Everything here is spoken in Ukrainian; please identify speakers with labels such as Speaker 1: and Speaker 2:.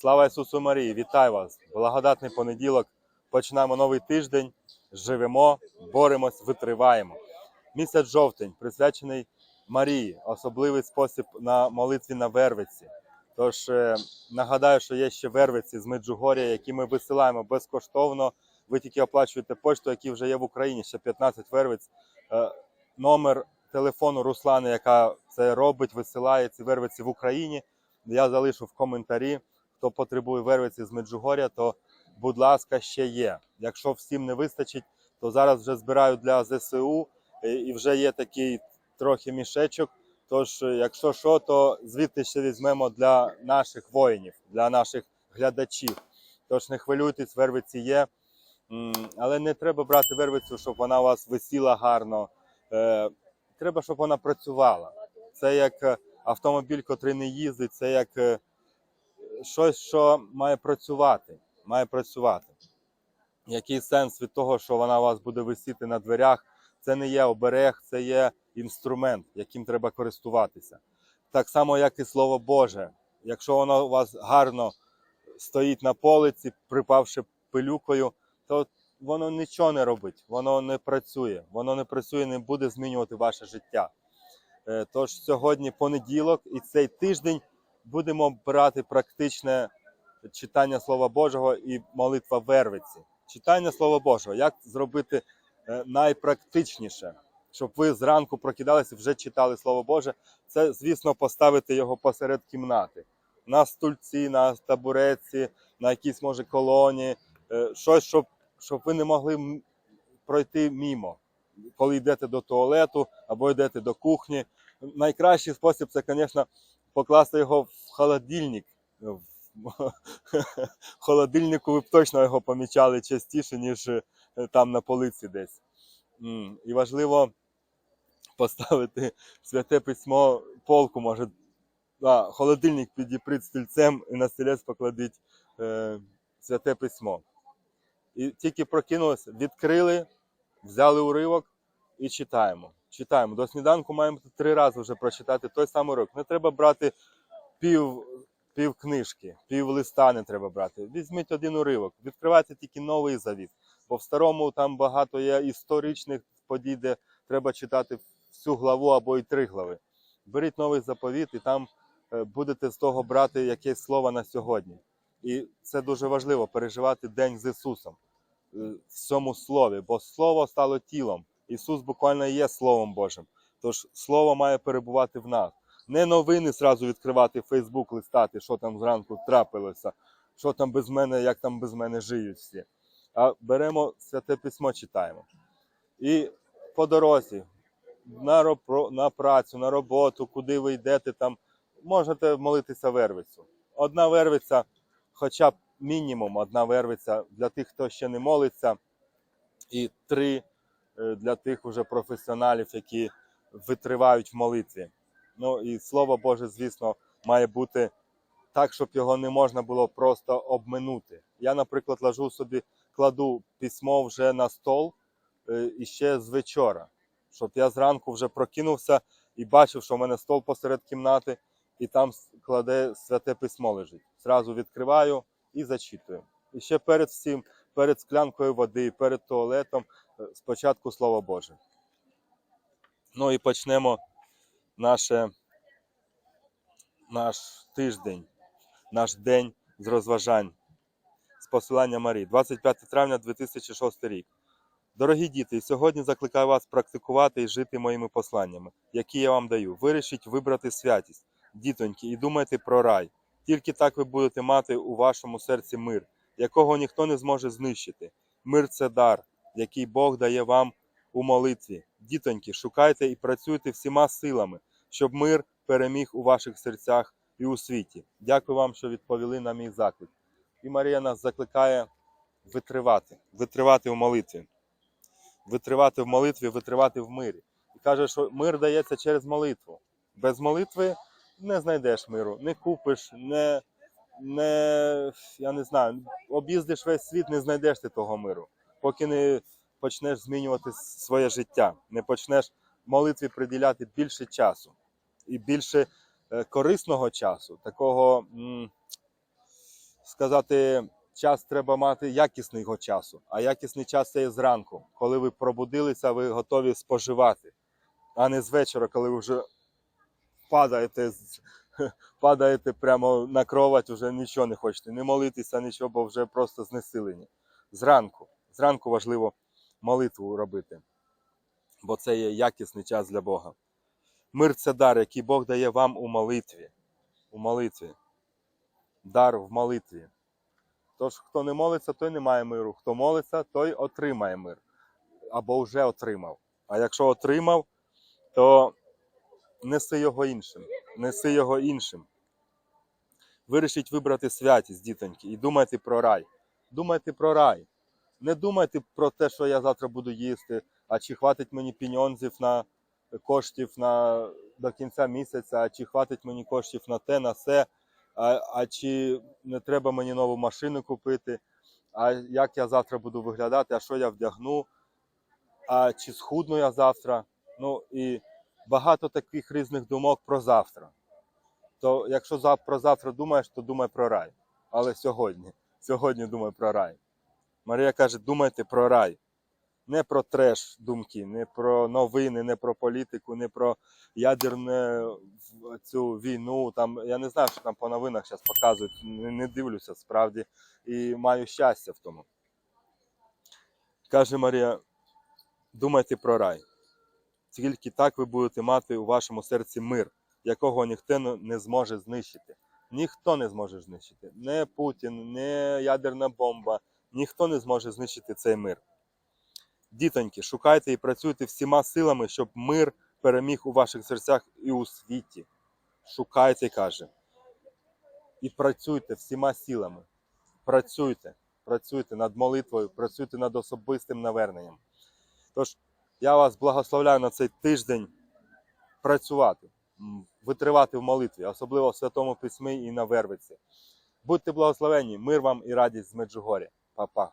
Speaker 1: Слава Ісусу Марії! Вітаю вас! Благодатний понеділок. Починаємо новий тиждень. Живемо, боремось, витриваємо. Місяць жовтень присвячений Марії, особливий спосіб на молитві на Вервиці. Тож е, нагадаю, що є ще Вервиці з Меджугор'я, які ми висилаємо безкоштовно. Ви тільки оплачуєте пошту, які вже є в Україні, ще 15 Вервиць. Е, номер телефону Руслани, яка це робить, висилає ці Вервиці в Україні. Я залишу в коментарі. Хто потребує Вервиці з Меджугор'я, то будь ласка, ще є. Якщо всім не вистачить, то зараз вже збираю для ЗСУ е, і вже є такий трохи мішечок. Тож, е, якщо що, то звідти ще візьмемо для наших воїнів, для наших глядачів. Тож не хвилюйтесь, вервиці є. Але не треба брати вервицю, щоб вона у вас висіла гарно. Е, Треба, щоб вона працювала. Це як автомобіль, котрий не їздить, це як щось, що має працювати. Має працювати. Який сенс від того, що вона у вас буде висіти на дверях? Це не є оберег, це є інструмент, яким треба користуватися. Так само, як і Слово Боже. Якщо воно у вас гарно стоїть на полиці, припавши пилюкою, то воно нічого не робить, воно не працює, воно не працює, не буде змінювати ваше життя. Е, Тож сьогодні понеділок і цей тиждень будемо брати практичне читання Слова Божого і молитва Вервиці. Читання Слова Божого, як зробити е, найпрактичніше, щоб ви зранку прокидалися і вже читали Слово Боже. Це, звісно, поставити його посеред кімнати. На стульці, на табуреці, на якійсь, може, колоні, е, щось, щоб, щоб ви не могли пройти мімо, коли йдете до туалету або йдете до кухні. Найкращий спосіб це, звісно, покласти його в холодильник. Холодильнику ви б точно його помічали частіше, ніж е, там на полиці десь. І важливо поставити святе письмо, полку, може, а, холодильник підіпріть стільцем і на стілець покладіть е, святе письмо. І тільки прокинулися, відкрили, взяли уривок і читаємо. Читаємо. До сніданку маємо три рази вже прочитати той самий урок. Не треба брати пів, пів книжки, пів листа не треба брати. Візьміть один уривок, відкривайте тільки новий завіт. Бо в старому там багато є історичних подій, де треба читати всю главу або і три глави. Беріть новий заповіт і там е, будете з того брати якесь слово на сьогодні. І це дуже важливо переживати день з Ісусом е, в цьому слові, бо Слово стало тілом. Ісус буквально є Словом Божим. Тож Слово має перебувати в нас. Не новини зразу відкривати, Фейсбук листати, що там зранку трапилося, що там без мене, як там без мене жиють всі. А беремо святе письмо, читаємо. І по дорозі, на, на працю, на роботу, куди ви йдете, там можете молитися вервицю. Одна вервиця, хоча б мінімум одна вервиця для тих, хто ще не молиться, і три е, для тих уже професіоналів, які витривають в молитві. Ну і слово Боже, звісно, має бути так, щоб його не можна було просто обминути. Я, наприклад, ложу собі, кладу письмо вже на стол е, і ще з вечора, щоб я зранку вже прокинувся і бачив, що в мене стол посеред кімнати, і там кладе святе письмо лежить. Зразу відкриваю і зачитую. І ще перед всім, перед склянкою води, перед туалетом, е, спочатку Слово Боже. Ну і почнемо наше, наш тиждень, наш день з розважань, з посилання Марії, 25 травня 2006 рік. Дорогі діти, сьогодні закликаю вас практикувати і жити моїми посланнями, які я вам даю. Вирішіть вибрати святість, дітоньки, і думайте про рай. Тільки так ви будете мати у вашому серці мир, якого ніхто не зможе знищити. Мир це дар, який Бог дає вам у молитві. Дітоньки, шукайте і працюйте всіма силами, щоб мир переміг у ваших серцях і у світі. Дякую вам, що відповіли на мій заклик. І Марія нас закликає витривати, витривати в молитві, витривати в молитві, витривати в мирі. І каже, що мир дається через молитву. Без молитви не знайдеш миру, не купиш, не, не я не знаю, об'їздиш весь світ, не знайдеш ти того миру, поки не почнеш змінювати своє життя, не почнеш молитві приділяти більше часу і більше е, корисного часу, такого сказати, час треба мати якісного часу. А якісний час це є зранку, коли ви пробудилися, ви готові споживати, а не з вечора, коли ви вже падаєте, падаєте прямо на кровать, вже нічого не хочете, не молитися, нічого, бо вже просто знесилені. Зранку. Зранку важливо молитву робити, бо це є якісний час для Бога. Мир це дар, який Бог дає вам у молитві. У молитві. Дар в молитві. Тож, хто не молиться, той не має миру. Хто молиться, той отримає мир. Або вже отримав. А якщо отримав, то неси його іншим. Неси його іншим. Вирішіть вибрати святість, дітоньки, і думайте про рай. Думайте про рай. Не думайте про те, що я завтра буду їсти, а чи хватить мені піньонзів на коштів на, до кінця місяця, а чи хватить мені коштів на те, на все, а, а чи не треба мені нову машину купити, а як я завтра буду виглядати, а що я вдягну, а чи схудну я завтра. Ну і багато таких різних думок про завтра. То якщо про завтра думаєш, то думай про рай. Але сьогодні, сьогодні думай про рай. Марія каже, думайте про рай. Не про треш думки, не про новини, не про політику, не про ядерну цю війну. Там я не знаю, що там по новинах зараз показують. Не, не дивлюся справді і маю щастя в тому. Каже Марія, думайте про рай. Тільки так ви будете мати у вашому серці мир, якого ніхто не- зможе знищити. Ніхто не зможе знищити. Не Путін, не ядерна бомба, ніхто не зможе знищити цей мир. Дітоньки, шукайте і працюйте всіма силами, щоб мир переміг у ваших серцях і у світі. Шукайте, каже. І працюйте всіма силами. Працюйте, працюйте над молитвою, працюйте над особистим наверненням. Тож, я вас благословляю на цей тиждень працювати, витривати в молитві, особливо в Святому Письмі і на Вервиці. Будьте благословені, мир вам і радість з Меджугоря. Па-па.